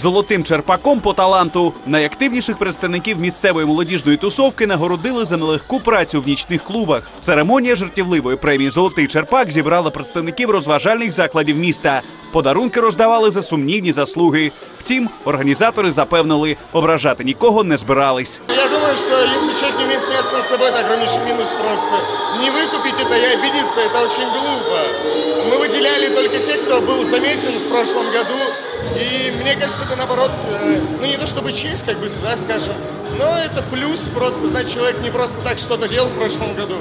Золотим черпаком по таланту найактивніших представників місцевої молодіжної тусовки нагородили за нелегку працю в нічних клубах. Церемонія жартівливої премії Золотий черпак зібрала представників розважальних закладів міста. Подарунки роздавали за сумнівні заслуги. Втім, організатори запевнили, ображати нікого не збирались. Я думаю, что если человек не умеет смеяться над собой, это огромнейший минус просто. Не выкупить это и обидеться, это очень глупо. Мы выделяли только те, кто был заметен в прошлом году. И мне кажется, это наоборот, э, ну не то чтобы честь, как бы, да, скажем, но это плюс просто, значит, человек не просто так что-то делал в прошлом году.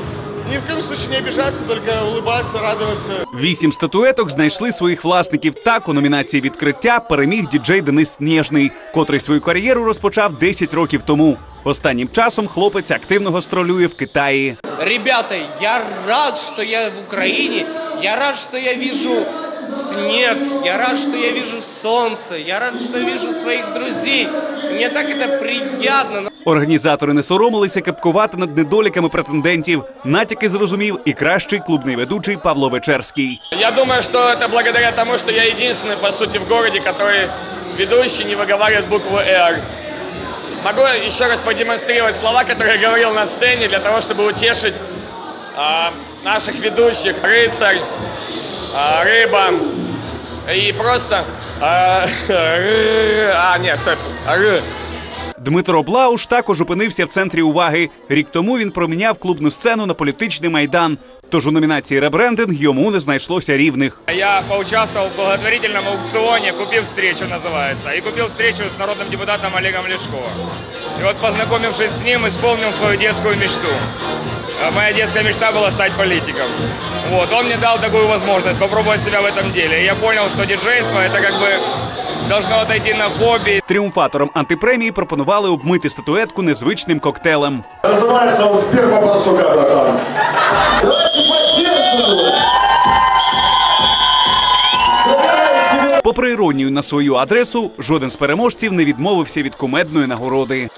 Ни в коем случае не обижаться, только улыбаться, радоваться. Вісім статуеток знайшли своїх власників. Так у номінації відкриття переміг діджей Денис Снєжний, котрий свою кар'єру розпочав 10 років тому. Останнім часом хлопець активно гастролює в Китаї. Ребята, я рад, что я в Украине. Я рад, что я вижу снег. Я рад, что я вижу солнце. Я рад, что вижу своих друзей. Мне так это приятно. Організатори не соромилися кепкувати над недоліками претендентів. Натяки зрозумів і кращий клубний ведучий Павло Вечерський. Я думаю, что это благодаря тому, что я единственный, по сути, в городе, который ведущий не выговаривает букву «Р». Могу еще раз продемонстрировать слова, которые я говорил на сцене, для того, чтобы утешить а, наших ведущих. Рыцарь, а, рыба и просто... А, ры- а, нет, стоп. Р. Дмитро Блауш також опинився в центрі уваги. Рік тому він проміняв клубну сцену на політичний майдан. Тож у номінації ребрендинг йому не знайшлося рівних. Я поучаствовал в благотворительном аукционе «Купил встречу» называется. И купил встречу с народным депутатом Олегом Лешко. И вот познакомившись с ним, исполнил свою детскую мечту. А Моя детская мечта была стать политиком. Вот, он мне дал такую возможность попробовать себя в этом деле. И я понял, что диджейство это как бы должно отойти на хобби. Тріумфаторам антипремії пропонували обмити статуетку незвичним коктейлем. Называется он сперма барсука, братан. Давайте поддержим. Собирай себе Попри іронію на свою адресу, жоден з переможців не відмовився від кумедної нагороди.